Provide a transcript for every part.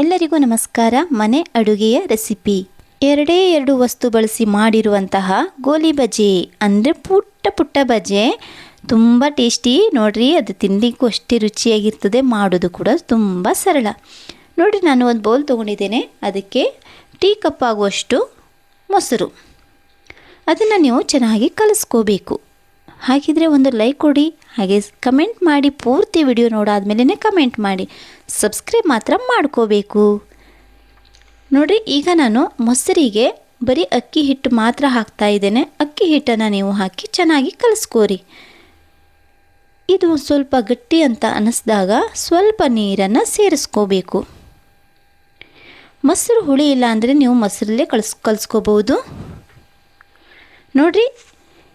ಎಲ್ಲರಿಗೂ ನಮಸ್ಕಾರ, ಮನೆ ಅಡುಗೆಯ ರೆಸಿಪಿ. ಎರಡೇ ಎರಡು ವಸ್ತು ಬಳಸಿ ಮಾಡಿರುವಂತಹ ಗೋಲಿ ಬಜೆ, ಅಂದರೆ ಪುಟ್ಟ ಪುಟ್ಟ ಬಜೆ. ತುಂಬ ಟೇಸ್ಟಿ, ನೋಡ್ರಿ, ಅದು ತಿನ್ನಲಿಕ್ಕೂ ಅಷ್ಟೇ ರುಚಿಯಾಗಿರ್ತದೆ, ಮಾಡೋದು ಕೂಡ ತುಂಬ ಸರಳ. ನೋಡಿ ನಾನು ಒಂದು ಬೌಲ್ ತೊಗೊಂಡಿದ್ದೇನೆ, ಅದಕ್ಕೆ ಟೀ ಕಪ್ ಆಗುವಷ್ಟು ಮೊಸರು. ಅದನ್ನು ನೀವು ಚೆನ್ನಾಗಿ ಕಲಿಸ್ಕೋಬೇಕು. ಹಾಗಿದ್ರೆ ಒಂದು ಲೈಕ್ ಕೊಡಿ. ಹಾಗೆ ಕಮೆಂಟ್ ಮಾಡಿ, ಪೂರ್ತಿ ವಿಡಿಯೋ ನೋಡಾದ್ಮೇಲೆ ಕಮೆಂಟ್ ಮಾಡಿ. ಸಬ್ಸ್ಕ್ರೈಬ್ ಮಾತ್ರ ಮಾಡ್ಕೋಬೇಕು. ನೋಡಿ, ಈಗ ನಾನು ಮೊಸರಿಗೆ ಬರೀ ಅಕ್ಕಿ ಹಿಟ್ಟು ಮಾತ್ರ ಹಾಕ್ತಾ ಇದ್ದೇನೆ. ಅಕ್ಕಿ ಹಿಟ್ಟನ್ನು ನೀವು ಹಾಕಿ ಚೆನ್ನಾಗಿ ಕಲಿಸ್ಕೋರಿ. ಇದು ಸ್ವಲ್ಪ ಗಟ್ಟಿ ಅಂತ ಅನ್ನಿಸ್ದಾಗ ಸ್ವಲ್ಪ ನೀರನ್ನು ಸೇರಿಸ್ಕೋಬೇಕು. ಮೊಸರು ಹುಳಿ ಇಲ್ಲ ಅಂದರೆ ನೀವು ಮೊಸರಲ್ಲೇ ಕಳ್ಸ್ ಕಲಿಸ್ಕೋಬೋದು. ನೋಡಿರಿ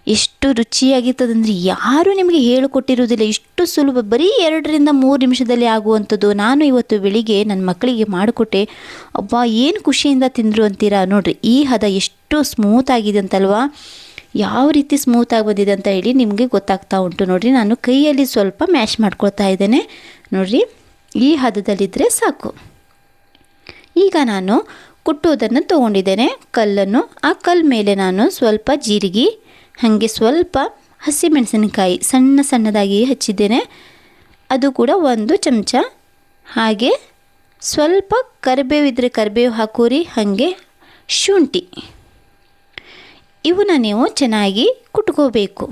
ಎಷ್ಟು ರುಚಿಯಾಗಿರ್ತದೆ ಅಂದರೆ ಯಾರೂ ನಿಮಗೆ ಹೇಳಿಕೊಟ್ಟಿರುವುದಿಲ್ಲ. ಇಷ್ಟು ಸುಲಭ. ಬರೀ ಎರಡರಿಂದ ಮೂರು ನಿಮಿಷದಲ್ಲಿ ಆಗುವಂಥದ್ದು ನಾನು ಇವತ್ತು ಬೆಳಿಗ್ಗೆ ನನ್ನ ಮಕ್ಕಳಿಗೆ ಮಾಡಿಕೊಟ್ಟೆ. ಅಬ್ಬ, ಏನು ಖುಷಿಯಿಂದ ತಿಂದರು ಅಂತೀರಾ? ನೋಡಿರಿ, ಈ ಹದ ಎಷ್ಟು ಸ್ಮೂತ್ ಆಗಿದೆ ಅಂತಲ್ವಾ? ಯಾವ ರೀತಿ ಸ್ಮೂತಾಗಿ ಬಂದಿದೆ ಅಂತ ಹೇಳಿ ನಿಮಗೆ ಗೊತ್ತಾಗ್ತಾ ಉಂಟು. ನೋಡಿರಿ, ನಾನು ಕೈಯಲ್ಲಿ ಸ್ವಲ್ಪ ಮ್ಯಾಶ್ ಮಾಡ್ಕೊಳ್ತಾ ಇದ್ದೇನೆ. ನೋಡಿರಿ, ಈ ಹದದಲ್ಲಿದ್ದರೆ ಸಾಕು. ಈಗ ನಾನು ಕುಟ್ಟುವುದನ್ನು ತೊಗೊಂಡಿದ್ದೇನೆ. ಕಲ್ಲನ್ನು, ಆ ಕಲ್ಲು ಮೇಲೆ ನಾನು ಸ್ವಲ್ಪ ಜೀರಿಗೆ ಹಾಗೆ ಸ್ವಲ್ಪ ಹಸಿಮೆಣಸಿನಕಾಯಿ ಸಣ್ಣ ಸಣ್ಣದಾಗಿ ಹಚ್ಚಿದ್ದೇನೆ. ಅದು ಕೂಡ ಒಂದು ಚಮಚ. ಹಾಗೆ ಸ್ವಲ್ಪ ಕರಿಬೇವಿದ್ರೆ ಕರಿಬೇವು ಹಾಕೋರಿ, ಹಾಗೆ ಶುಂಠಿ. ಇವನ್ನ ನೀವು ಚೆನ್ನಾಗಿ ಕುಟ್ಕೋಬೇಕು.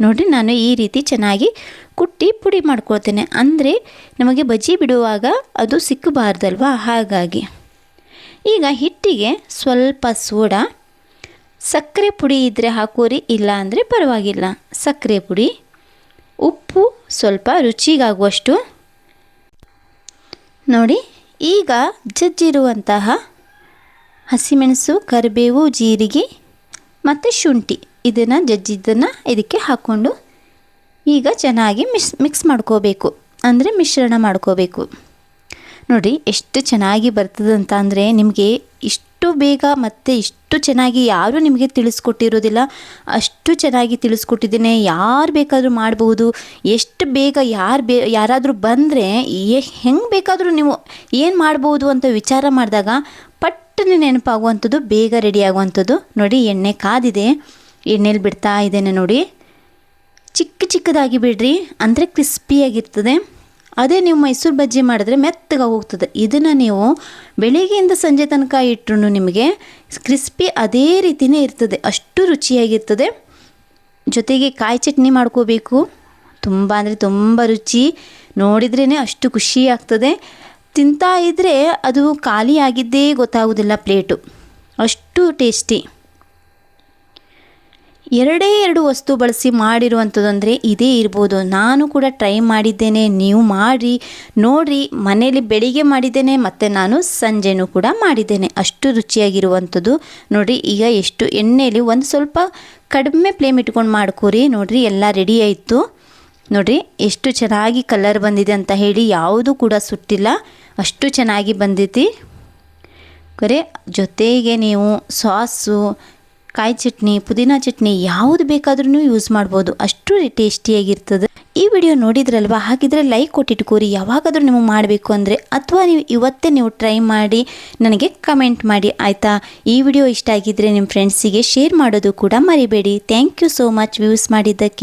ನೋಡಿ ನಾನು ಈ ರೀತಿ ಚೆನ್ನಾಗಿ ಕುಟ್ಟಿ ಪುಡಿ ಮಾಡ್ಕೊಳ್ತೇನೆ. ಅಂದರೆ ನಮಗೆ ಬಜ್ಜಿ ಬಿಡುವಾಗ ಅದು ಸಿಕ್ಕಬಾರ್ದಲ್ವಾ ಹಾಗಾಗಿ ಈಗ ಹಿಟ್ಟಿಗೆ ಸ್ವಲ್ಪ ಸೋಡಾ ಸಕ್ಕರೆ ಪುಡಿ ಇದ್ದರೆ ಹಾಕೋರಿ, ಇಲ್ಲ ಅಂದರೆ ಪರವಾಗಿಲ್ಲ. ಸಕ್ಕರೆ ಪುಡಿ, ಉಪ್ಪು ಸ್ವಲ್ಪ ರುಚಿಗಾಗುವಷ್ಟು. ನೋಡಿ, ಈಗ ಜಜ್ಜಿರುವಂತಹ ಹಸಿಮೆಣಸು, ಕರಿಬೇವು, ಜೀರಿಗೆ ಮತ್ತು ಶುಂಠಿ. ಇದನ್ನು ಜಜ್ಜಿದ್ದನ್ನು ಇದಕ್ಕೆ ಹಾಕ್ಕೊಂಡು ಈಗ ಚೆನ್ನಾಗಿ ಮಿಕ್ಸ್ ಮಿಕ್ಸ್ ಮಾಡ್ಕೋಬೇಕು. ಅಂದರೆ ಮಿಶ್ರಣ ಮಾಡ್ಕೋಬೇಕು. ನೋಡಿ, ಎಷ್ಟು ಚೆನ್ನಾಗಿ ಬರ್ತದಂತ ಅಂದರೆ ನಿಮಗೆ ಇಷ್ಟು ಬೇಗ ಮತ್ತು ಇಷ್ಟು ಚೆನ್ನಾಗಿ ಯಾರೂ ನಿಮಗೆ ತಿಳಿಸ್ಕೊಟ್ಟಿರೋದಿಲ್ಲ. ಅಷ್ಟು ಚೆನ್ನಾಗಿ ತಿಳಿಸ್ಕೊಟ್ಟಿದ್ದೀನಿ. ಯಾರು ಬೇಕಾದರೂ ಮಾಡಬಹುದು ಎಷ್ಟು ಬೇಗ ಯಾರು ಬೇ, ಯಾರಾದರೂ ಬಂದರೆ ಹೆಂಗೆ ಬೇಕಾದರೂ ನೀವು ಏನು ಮಾಡ್ಬೋದು ಅಂತ ವಿಚಾರ ಮಾಡಿದಾಗ ಪಟ್ಟನೆ ನೆನಪಾಗುವಂಥದ್ದು, ಬೇಗ ರೆಡಿ ಆಗುವಂಥದ್ದು. ನೋಡಿ, ಎಣ್ಣೆ ಕಾದಿದೆ. ಎಣ್ಣೆಲಿ ಬಿಡ್ತಾ ಇದ್ದೇನೆ ನೋಡಿ. ಚಿಕ್ಕ ಚಿಕ್ಕದಾಗಿ ಬಿಡ್ರಿ. ಅಂದರೆ ಕ್ರಿಸ್ಪಿಯಾಗಿರ್ತದೆ. ಅದೇ ನೀವು ಮೈಸೂರು ಬಜ್ಜಿ ಮಾಡಿದ್ರೆ ಮೆತ್ತಗೆ ಹೋಗ್ತದೆ ಇದನ್ನು ನೀವು ಬೆಳಿಗ್ಗೆಯಿಂದ ಸಂಜೆ ತನಕ ಇಟ್ಟರು ನಿಮಗೆ ಕ್ರಿಸ್ಪಿ ಅದೇ ರೀತಿಯೇ ಇರ್ತದೆ. ಅಷ್ಟು ರುಚಿಯಾಗಿರ್ತದೆ. ಜೊತೆಗೆ ಕಾಯಿ ಚಟ್ನಿ ಮಾಡ್ಕೋಬೇಕು. ತುಂಬ ಅಂದರೆ ತುಂಬ ರುಚಿ. ನೋಡಿದ್ರೇ ಅಷ್ಟು ಖುಷಿ ಆಗ್ತದೆ. ತಿಂತಾ ಇದ್ದರೆ ಅದು ಖಾಲಿ ಆಗಿದ್ದೇ ಗೊತ್ತಾಗೋದಿಲ್ಲ ಪ್ಲೇಟು. ಅಷ್ಟು ಟೇಸ್ಟಿ. ಎರಡೇ ಎರಡು ವಸ್ತು ಬಳಸಿ ಮಾಡಿರುವಂಥದ್ದಂದರೆ ಇದೇ ಇರ್ಬೋದು. ನಾನು ಕೂಡ ಟ್ರೈ ಮಾಡಿದ್ದೇನೆ, ನೀವು ಮಾಡಿ ನೋಡಿ ಮನೆಯಲ್ಲಿ ಬೆಳಿಗ್ಗೆ ಮಾಡಿದ್ದೇನೆ, ಮತ್ತು ನಾನು ಸಂಜೆನೂ ಕೂಡ ಮಾಡಿದ್ದೇನೆ. ಅಷ್ಟು ರುಚಿಯಾಗಿರುವಂಥದ್ದು. ನೋಡಿರಿ, ಈಗ ಎಷ್ಟು ಎಣ್ಣೆಯಲ್ಲಿ ಒಂದು ಸ್ವಲ್ಪ ಕಡಿಮೆ ಫ್ಲೇಮ್ ಇಟ್ಕೊಂಡು ಮಾಡ್ಕೋರಿ. ನೋಡಿರಿ, ಎಲ್ಲ ರೆಡಿ ಆಯಿತು. ನೋಡಿರಿ, ಎಷ್ಟು ಚೆನ್ನಾಗಿ ಕಲರ್ ಬಂದಿದೆ ಅಂತ ಹೇಳಿ, ಯಾವುದೂ ಕೂಡ ಸುಟ್ಟಿಲ್ಲ. ಅಷ್ಟು ಚೆನ್ನಾಗಿ ಬಂದೈತಿ. ಕರೆ ಜೊತೆಗೆ ನೀವು ಸಾಸು ಕಾಯಿ ಚಟ್ನಿ, ಪುದೀನ ಚಟ್ನಿ ಯಾವುದು ಬೇಕಾದ್ರೂ ಯೂಸ್ ಮಾಡ್ಬೋದು. ಅಷ್ಟು ಟೇಸ್ಟಿಯಾಗಿರ್ತದೆ ಈ ವಿಡಿಯೋ ನೋಡಿದ್ರಲ್ವಾ? ಹಾಗಿದ್ರೆ ಲೈಕ್ ಕೊಟ್ಟಿಟ್ಕೋರಿ ಯಾವಾಗಾದರೂ ನಿಮಗೆ ಮಾಡಬೇಕು ಅಂದರೆ ಅಥವಾ ನೀವು ಇವತ್ತೇ ನೀವು ಟ್ರೈ ಮಾಡಿ ನನಗೆ ಕಮೆಂಟ್ ಮಾಡಿ, ಆಯಿತಾ? ಈ ವಿಡಿಯೋ ಇಷ್ಟ ಆಗಿದ್ದರೆ ನಿಮ್ಮ ಫ್ರೆಂಡ್ಸಿಗೆ ಶೇರ್ ಮಾಡೋದು ಕೂಡ ಮರಿಬೇಡಿ. Thank you so much views ಮಾಡಿದ್ದಕ್ಕೆ.